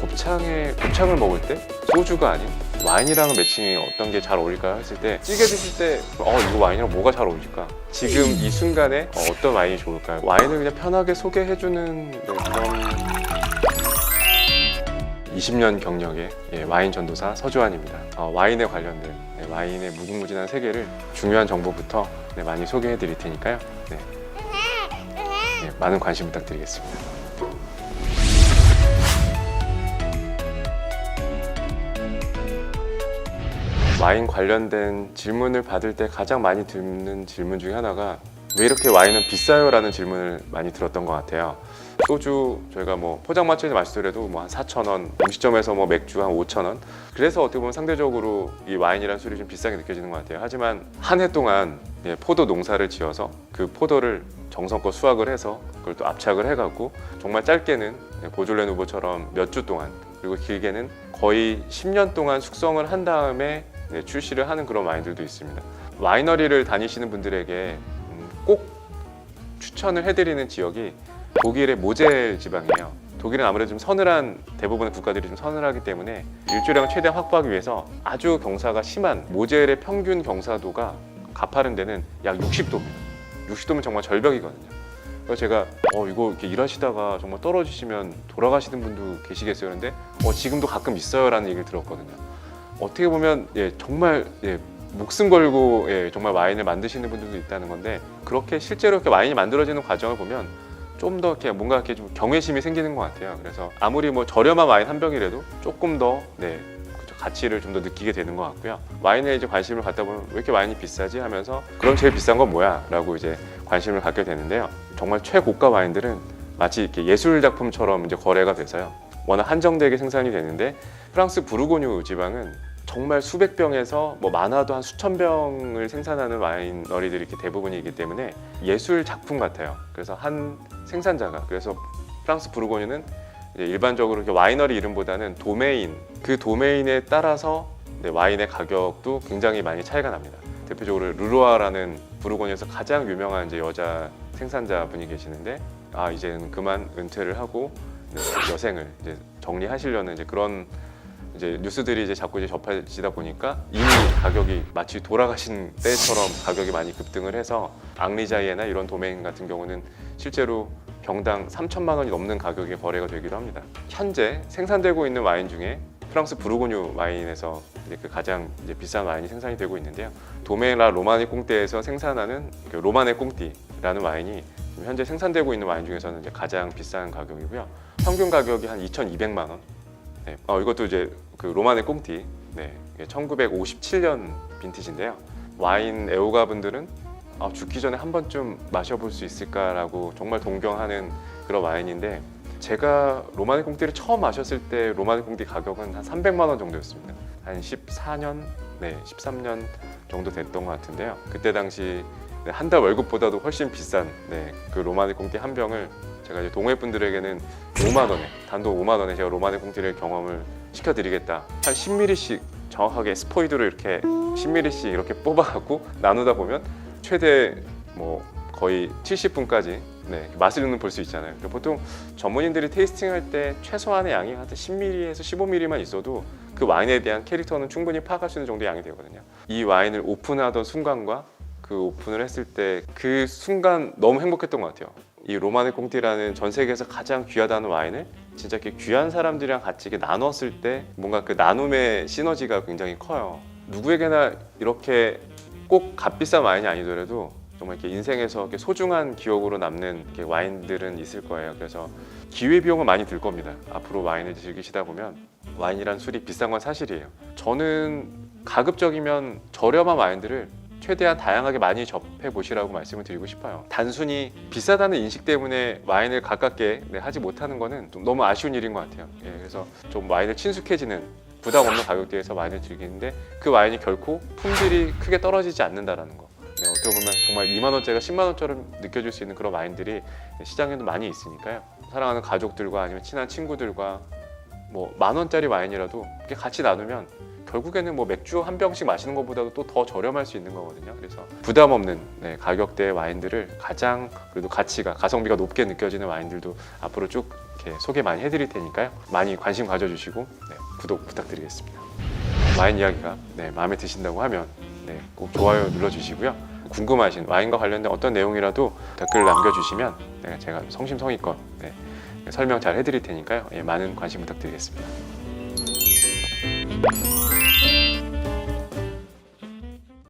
곱창에 곱창을 먹을 때 소주가 아닌 와인이랑은 매칭이 어떤 게 잘 어울릴까 했을 때 찌개 드실 때 어 이거 와인이랑 뭐가 잘 어울릴까 지금 이 순간에 어, 어떤 와인이 좋을까요? 와인을 그냥 편하게 소개해주는 네, 그런 20년 경력의 예, 와인 전도사 서주환입니다. 어, 와인에 관련된 네, 와인의 무궁무진한 세계를 중요한 정보부터 네, 많이 소개해 드릴 테니까요. 네. 네, 많은 관심 부탁드리겠습니다. 와인 관련된 질문을 받을 때 가장 많이 듣는 질문 중에 하나가 왜 이렇게 와인은 비싸요? 라는 질문을 많이 들었던 것 같아요. 소주 저희가 뭐 포장마차에서 마시더라도 뭐 한 4천 원, 음식점에서 뭐 맥주 한 5천 원. 그래서 어떻게 보면 상대적으로 이 와인이라는 술이 좀 비싸게 느껴지는 것 같아요. 하지만 한 해 동안 예, 포도 농사를 지어서 그 포도를 정성껏 수확을 해서 그걸 또 압착을 해갖고 정말 짧게는 예, 보졸레 누보처럼 몇 주 동안 그리고 길게는 거의 10년 동안 숙성을 한 다음에 네, 출시를 하는 그런 와인들도 있습니다. 와이너리를 다니시는 분들에게 음, 꼭 추천을 해드리는 지역이 독일의 모젤 지방이에요. 독일은 아무래도 좀 서늘한 대부분의 국가들이 좀 서늘하기 때문에 일조량을 최대한 확보하기 위해서 아주 경사가 심한 모젤의 평균 경사도가 가파른 데는 약 60도입니다. 60도면 정말 절벽이거든요. 그래서 제가 어 이거 이렇게 일하시다가 정말 떨어지시면 돌아가시는 분도 계시겠어요. 그런데 어 지금도 가끔 있어요라는 얘기를 들었거든요. 어떻게 보면 예, 정말 예, 목숨 걸고 예, 정말 와인을 만드시는 분들도 있다는 건데 그렇게 실제로 이렇게 와인이 만들어지는 과정을 보면 좀 더 이렇게 뭔가 이렇게 좀 경외심이 생기는 것 같아요. 그래서 아무리 뭐 저렴한 와인 한 병이라도 조금 더 네, 가치를 좀 더 느끼게 되는 것 같고요. 와인에 이제 관심을 갖다 보면 왜 이렇게 와인이 비싸지 하면서 그럼 제일 비싼 건 뭐야?라고 이제 관심을 갖게 되는데요. 정말 최고가 와인들은 마치 이렇게 예술 작품처럼 이제 거래가 돼서요. 워낙 한정되게 생산이 되는데 프랑스 부르고뉴 지방은 정말 수백 병에서 뭐 많아도 한 수천 병을 생산하는 와이너리들이 이렇게 대부분이기 때문에 예술 작품 같아요. 그래서 한 생산자가 그래서 프랑스 부르고뉴는 일반적으로 이렇게 와이너리 이름보다는 도메인 그 도메인에 따라서 네, 와인의 가격도 굉장히 많이 차이가 납니다. 대표적으로 르루아라는 부르고뉴에서 가장 유명한 이제 여자 생산자 분이 계시는데 아 이제는 그만 은퇴를 하고 네, 여생을 이제 정리하시려는 이제 그런 이제 뉴스들이 이제 자꾸 이제 접해지다 보니까 이미 가격이 마치 돌아가신 때처럼 가격이 많이 급등을 해서 앙리자이에나 이런 도메인 같은 경우는 실제로 병당 3천만 원이 넘는 가격에 거래가 되기도 합니다. 현재 생산되고 있는 와인 중에 프랑스 부르고뉴 와인에서 이제 그 가장 이제 비싼 와인이 생산이 되고 있는데요. 도메라 로마니 꽁띠에서 생산하는 그 로마네 꽁띠라는 와인이 현재 생산되고 있는 와인 중에서는 이제 가장 비싼 가격이고요. 평균 가격이 한 2,200만 원. 네, 어, 이것도 이제 그 로마네 꽁띠. 네, 1957년 빈티지인데요. 와인 애호가 분들은 아, 죽기 전에 한 번쯤 마셔볼 수 있을까라고 정말 동경하는 그런 와인인데 제가 로마네 꽁띠를 처음 마셨을 때 로마네 꽁띠 가격은 한 300만 원 정도였습니다. 한 14년, 네, 13년 정도 됐던 것 같은데요. 그때 당시 네, 한달 월급보다도 훨씬 비싼 네, 그 로마네 꽁띠 한 병을 제가 이제 동호회 분들에게는 5만 원에 단독 5만 원에 제가 로마네 꽁띠를 경험을 시켜드리겠다. 한 10ml씩 정확하게 스포이드로 이렇게 10ml씩 이렇게 뽑아갖고 나누다 보면 최대 뭐 거의 70분까지 네, 맛을 볼수 있잖아요. 그러니까 보통 전문인들이 테이스팅할 때 최소한의 양이 한 10ml에서 15ml만 있어도 그 와인에 대한 캐릭터는 충분히 파악할 수 있는 정도의 양이 되거든요. 이 와인을 오픈하던 순간과 그 오픈을 했을 때 그 순간 너무 행복했던 것 같아요. 이 로마네 꽁티라는 전 세계에서 가장 귀하다는 와인을 진짜 이렇게 귀한 사람들이랑 같이 이렇게 나눴을 때 뭔가 그 나눔의 시너지가 굉장히 커요. 누구에게나 이렇게 꼭 값비싼 와인이 아니더라도 정말 이렇게 인생에서 이렇게 소중한 기억으로 남는 이렇게 와인들은 있을 거예요. 그래서 기회 비용은 많이 들 겁니다. 앞으로 와인을 즐기시다 보면 와인이란 술이 비싼 건 사실이에요. 저는 가급적이면 저렴한 와인들을 최대한 다양하게 많이 접해 보시라고 말씀을 드리고 싶어요. 단순히 비싸다는 인식 때문에 와인을 가깝게 네, 하지 못하는 거는 좀 너무 아쉬운 일인 것 같아요. 예, 그래서 좀 와인을 친숙해지는 부담 없는 가격대에서 와인을 즐기는데 그 와인이 결코 품질이 크게 떨어지지 않는다라는 거. 네, 어떻게 보면 정말 2만 원짜리가 10만 원처럼 느껴질 수 있는 그런 와인들이 시장에도 많이 있으니까요. 사랑하는 가족들과 아니면 친한 친구들과 뭐 만 원짜리 와인이라도 같이 나누면 결국에는 뭐 맥주 한 병씩 마시는 것보다도 또 더 저렴할 수 있는 거거든요. 그래서 부담 없는 네, 가격대의 와인들을 가장 그래도 가치가 가성비가 높게 느껴지는 와인들도 앞으로 쭉 이렇게 소개 많이 해드릴 테니까요. 많이 관심 가져주시고 네, 구독 부탁드리겠습니다. 와인 이야기가 네, 마음에 드신다고 하면 네, 꼭 좋아요 눌러주시고요. 궁금하신 와인과 관련된 어떤 내용이라도 댓글 남겨주시면 네, 제가 성심성의껏 네, 설명 잘 해드릴 테니까요. 예, 많은 관심 부탁드리겠습니다.